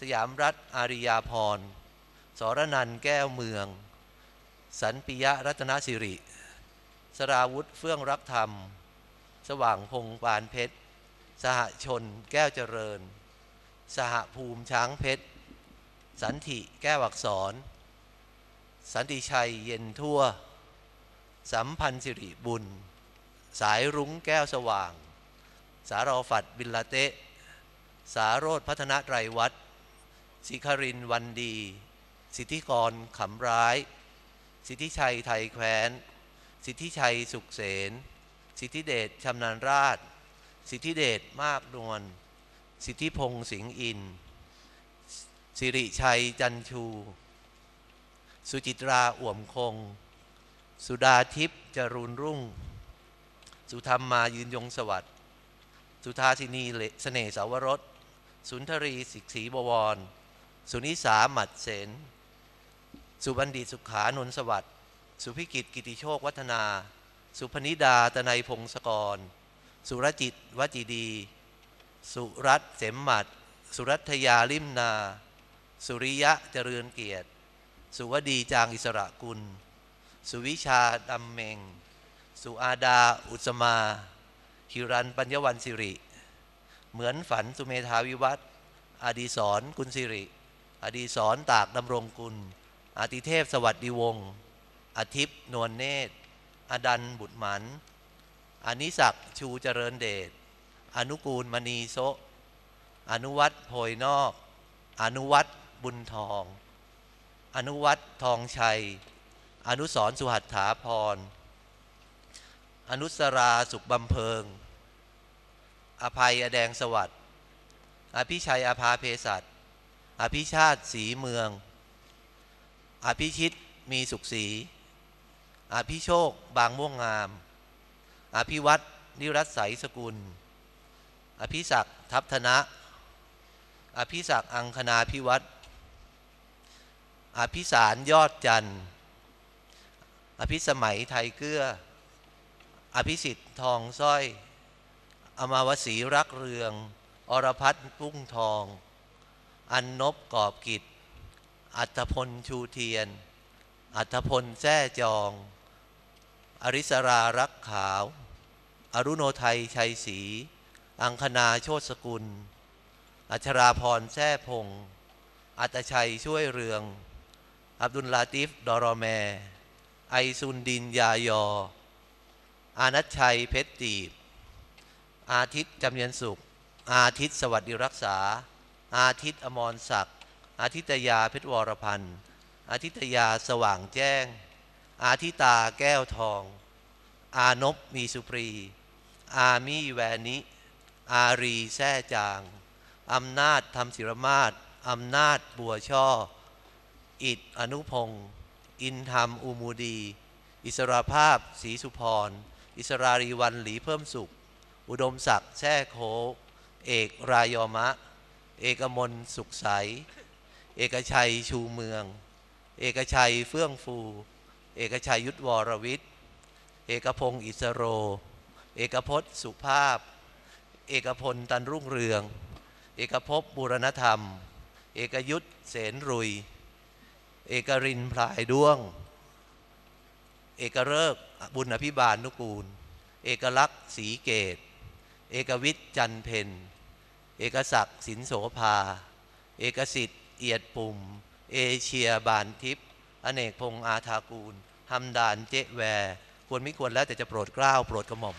สยามรัฐอาริยาพร สรนันแก้วเมือง สันปิยะรัตนสิริ สราวุธเฟื่องรักธรรม สว่างพงษ์ปานเพชร สหชนแก้วเจริญ สหภูมิช้างเพชร สันติแก้วอักษร สันติชัยเย็นทั่ว สัมพันธ์สิริบุญ สายรุ้งแก้วสว่าง สารอฝัดบิลลาเตะสาโรธพัฒนไตรวัตร สิครินวันดี สิทธิกรขำร้าย สิทธิชัยไทยแคว้น สิทธิชัยสุขเสนสิทธิเดชชำนาญราช สิทธิเดชมากนวล สิทธิพงษ์สิงห์อิน สิริชัยจันชู สุจิตราอ่วมคง สุดาทิพย์จรูนรุ่ง สุธรรมมายืนยงสวัสดิ์ สุธาสินีเสน่สาวรสสุนทรีสิกศรีบวร สุนิสาหมัดเสนสุบัณฑิตสุขานนทสวัสดิ์สุพิกิจกิติโชควัฒนา สุพนิดาตนัยพงศกร สุรจิตวจิดี สุรัตน์เสมหมัด สุรัตยาลิมนา สุริยะเจริญเกียรติ สุวดีจางอิสระกุล สุวิชาดำเมง สุอาดาอุสมาฮิรันปัญญวันสิริ เหมือนฝันสุเมธาวิวัฒอดีศรกุลสิริ อดีศรตากดำรงกุลอติเทพสวัสดิวงศ์อาทิพย์นวลเนตร อดันบุตรหมันอานิศักชูเจริญเดช อนุกูลมณีโซอนุวัตรโพยนอก อนุวัตรบุญทอง อนุวัตรทองชัย อนุสรสุหัตถาพร อนุสราสุขบำเพิง อภัยอแดงสวัสดิ์อภิชัยอาภาเพศัต อภิชาติสีเมือง อภิชิตมีสุขศรีอภิโชค บางม่วงงาม อภิวัตนิรัตใสสกุล อภิศักดิ์ทัพธนะ อภิศักดิ์อังคณาพิวัตรอภิสารยอดจันทร์ อภิสมัยไทยเกื้อ อภิสิทธิ์ทองสร้อย อมาวสีรักเรือง อรพัฒน์พุ่งทอง อันนบกอบกิจ อัตพลชูเทียน อัตพลแจ้จอง อริสรารักขาว อรุโนไทยชัยศรี อังคณาโชตสกุล อัชราพรแท้พง อัตชัยช่วยเรือง อับดุลลาติฟ ดอรอแม ไอซุนดินยายอ อานัชชัยเพชรตีบ อาทิตย์จำเนียนสุข อาทิตย์สวัสดิรักษา อาทิตย์อมรศักดิ์อาทิตยาเพชรวรพันธ์อาทิตยาสว่างแจ้ง อาทิตาแก้วทอง อานบมีสุปรี อามีแวนิ อารีแซ่จาง อำนาจธรรมศิรมาศอำนาจบัวช่อ อิดอนุพงศ์อินธรรมอุมูดี อิสราภาพศรีสุพร อิสรารีวันหลีเพิ่มสุข อุดมศักดิ์แช่โค เอกรายอมะ เอกมลสุขใส เอกชัยชูเมือง เอกชัยเฟื่องฟู เอกชัยยุทธวรวิทย์เอกพงศ์อิสโร เอกพจน์สุภาพ เอกพลตันรุ่งเรือง เอกภพบูรณธรรม เอกยุทธเสนรุย เอกรินพลายด้วง เอกเริกบุญอภิบาลนุกูล เอกลักษณ์ศรีเกต เอกวิทย์จันเพน เอกศักดิ์สินโสภา เอกสิทธิ์เอียดปุ่ม เอเชียบานทิพย์อเนกพงษ์อาทากูลฮัมดานเจแวควรไม่ควรแล้วแต่จะโปรดเกล้าโปรดกระหม่อม